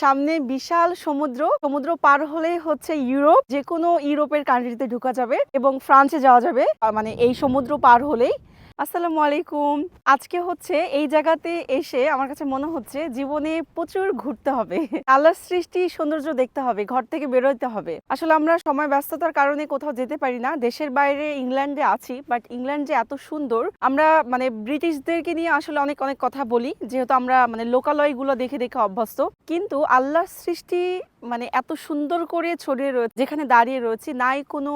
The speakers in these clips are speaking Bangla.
সামনে বিশাল সমুদ্র। সমুদ্র পার হলেই হচ্ছে ইউরোপ। যে কোনো ইউরোপের কান্ট্রিতে ঢুকা যাবে এবং ফ্রান্সে যাওয়া যাবে। মানে এই সমুদ্র পার হলেই। আসসালামু আলাইকুম। আজকে হচ্ছে এই জায়গাতে এসে আমার কাছে মনে হচ্ছে জীবনে প্রচুর ঘুরতে হবে। আল্লাহর সৃষ্টি, সৌন্দর্য দেখতে হবে, ঘর থেকে বেরোতে হবে। আসলে আমরা সময় ব্যস্ততার কারণে কোথাও যেতে পারি না। দেশের বাইরে ইংল্যান্ডে আছি বাট ইংল্যান্ড যে এত সুন্দর, আমরা মানে ব্রিটিশদেরকে নিয়ে আসলে অনেক অনেক কথা বলি। যেহেতু আমরা মানে লোকালয়গুলো দেখে দেখে অভ্যস্ত। কিন্তু আল্লাহর সৃষ্টি মানে এত সুন্দর করে ছড়িয়ে রয়েছে যেখানে দাঁড়িয়ে রয়েছে, নাই কোনো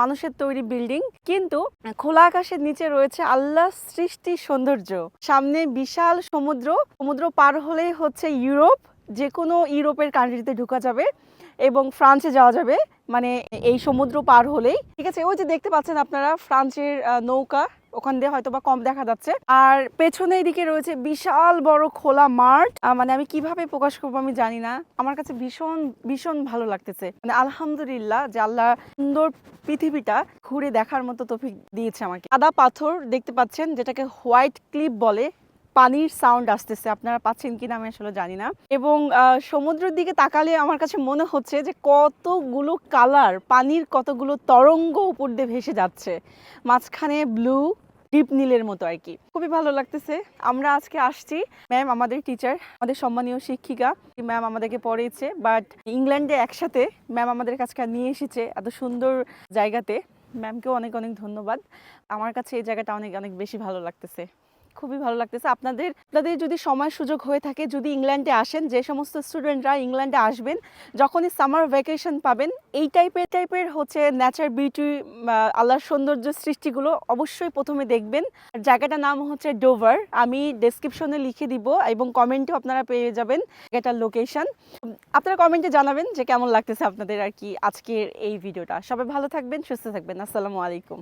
মানুষের তৈরি বিল্ডিং। কিন্তু খোলা আকাশের নিচে রয়েছে আল্লাহ সৃষ্টি সৌন্দর্য। সামনে বিশাল সমুদ্র। সমুদ্র পার হলেই হচ্ছে ইউরোপ। যে কোনো ইউরোপের কান্ট্রিতে ঢুকা যাবে এবং ফ্রান্সে যাওয়া যাবে। মানে এই সমুদ্র পার হলেই। ঠিক আছে, ওই যে দেখতে পাচ্ছেন আপনারা ফ্রান্সের নৌকা। ওখান দিয়ে হয়তো বা কম দেখা যাচ্ছে। আর পেছনে এদিকে রয়েছে বিশাল বড় খোলা মাঠ। মানে আমি কীভাবে প্রকাশ করব আমি জানি না। আমার কাছে ভীষণ ভীষণ ভালো লাগতেছে। মানে আলহামদুলিল্লাহ যে আল্লাহ সুন্দর পৃথিবীটা ঘুরে দেখার মতো তফিক দিয়েছে আমাকে। আদা পাথর দেখতে পাচ্ছেন, যেটাকে হোয়াইট ক্লিপ বলে। পানির সাউন্ড আসতেছে। আপনারা পাচ্ছেন কিনা আমি আসলে জানি না। এবং সমুদ্রের দিকে তাকালে আমার কাছে মনে হচ্ছে যে কতগুলো কালার পানির কতগুলো তরঙ্গ উপর দিয়ে ভেসে যাচ্ছে। মাঝখানে ব্লু ডিপ নীলের মতো আর কি। খুবই ভালো লাগতেছে। আমরা আজকে আসছি। ম্যাম আমাদের টিচার আমাদের সম্মানীয় শিক্ষিকা ম্যাম আমাদেরকে পড়িয়েছে। বাট ইংল্যান্ডে একসাথে ম্যাম আমাদের কাছে নিয়ে এসেছে এত সুন্দর জায়গাতে। ম্যামকেও অনেক অনেক ধন্যবাদ। আমার কাছে এই জায়গাটা অনেক অনেক বেশি ভালো লাগতেছে। খুবই ভালো লাগতেছে। আপনাদের আপনাদের যদি সময় সুযোগ হয়ে থাকে, যদি ইংল্যান্ডে আসেন, যে সমস্ত স্টুডেন্টরা ইংল্যান্ডে আসবেন, যখনই সামার ভ্যাকেশন পাবেন, এই টাইপের টাইপের হচ্ছে ন্যাচার বিউটি আল্লাহর সৌন্দর্য সৃষ্টিগুলো অবশ্যই প্রথমে দেখবেন। জায়গাটার নাম হচ্ছে ডোভার আমি ডেসক্রিপশনে লিখে দিব এবং কমেন্টেও আপনারা পেয়ে যাবেন জায়গাটার লোকেশন আপনারা কমেন্টে জানাবেন যে কেমন লাগতেছে আপনাদের আর কি আজকের এই ভিডিওটা সবাই ভালো থাকবেন, সুস্থ থাকবেন। আসসালামু আলাইকুম।